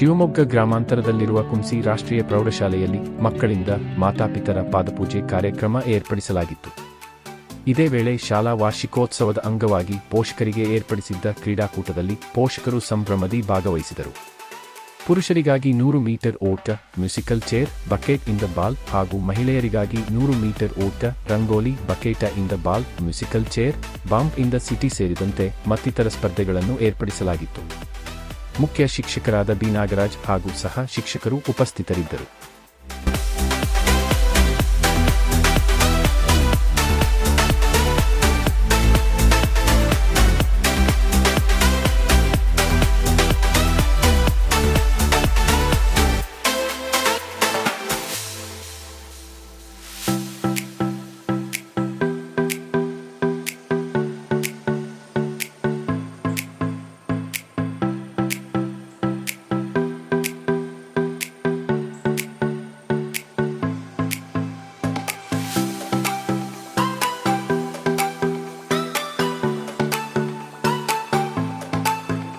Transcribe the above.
ಶಿವಮೊಗ್ಗ ಗ್ರಾಮಾಂತರದಲ್ಲಿರುವ ಕುಂಸಿ ರಾಷ್ಟ್ರೀಯ ಪ್ರೌಢಶಾಲೆಯಲ್ಲಿ ಮಕ್ಕಳಿಂದ ಮಾತಾಪಿತರ ಪಾದಪೂಜೆ ಕಾರ್ಯಕ್ರಮ ಏರ್ಪಡಿಸಲಾಗಿತ್ತು. ಇದೇ ವೇಳೆ ಶಾಲಾ ವಾರ್ಷಿಕೋತ್ಸವದ ಅಂಗವಾಗಿ ಪೋಷಕರಿಗೆ ಏರ್ಪಡಿಸಿದ್ದ ಕ್ರೀಡಾಕೂಟದಲ್ಲಿ ಪೋಷಕರು ಸಂಭ್ರಮದಿ ಭಾಗವಹಿಸಿದರು. ಪುರುಷರಿಗಾಗಿ ನೂರು ಮೀಟರ್ ಓಟ, ಮ್ಯೂಸಿಕಲ್ ಚೇರ್, ಬಕೆಟ್ ಇಂದ ಬಾಲ್ ಹಾಗೂ ಮಹಿಳೆಯರಿಗಾಗಿ ನೂರು ಮೀಟರ್ ಓಟ, ರಂಗೋಲಿ, ಬಕೆಟ ಇಂದ ಬಾಲ್, ಮ್ಯೂಸಿಕಲ್ ಚೇರ್, ಬಾಂಬ್ ಇಂದ ಸಿಟಿ ಸೇರಿದಂತೆ ಮತ್ತಿತರ ಸ್ಪರ್ಧೆಗಳನ್ನು ಏರ್ಪಡಿಸಲಾಗಿತ್ತು. ಮುಖ್ಯ ಶಿಕ್ಷಕರಾದ ಬಿ ನಾಗರಾಜ್ ಹಾಗೂ ಸಹ ಶಿಕ್ಷಕರು ಉಪಸ್ಥಿತರಿದ್ದರು.